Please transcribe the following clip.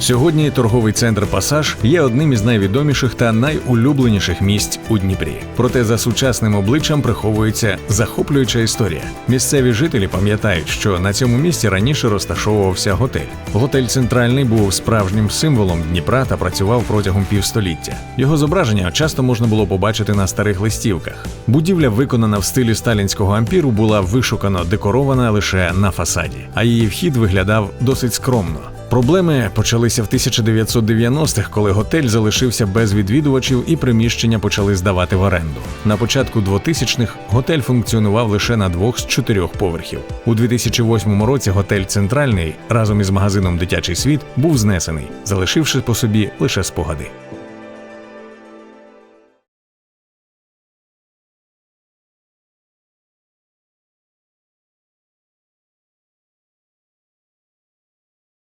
Сьогодні торговий центр Пасаж є одним із найвідоміших та найулюбленіших місць у Дніпрі. Проте за сучасним обличчям приховується захоплююча історія. Місцеві жителі пам'ятають, що на цьому місці раніше розташовувався готель. Готель центральний був справжнім символом Дніпра та працював протягом півстоліття. Його зображення часто можна було побачити на старих листівках. Будівля, виконана в стилі сталінського ампіру, була вишукано декорована лише на фасаді, а її вхід виглядав досить скромно. Проблеми почалися в 1990-х, коли готель залишився без відвідувачів і приміщення почали здавати в оренду. На початку 2000-х готель функціонував лише на двох з чотирьох поверхів. У 2008 році готель Центральний разом із магазином Дитячий світ був знесений, залишивши по собі лише спогади.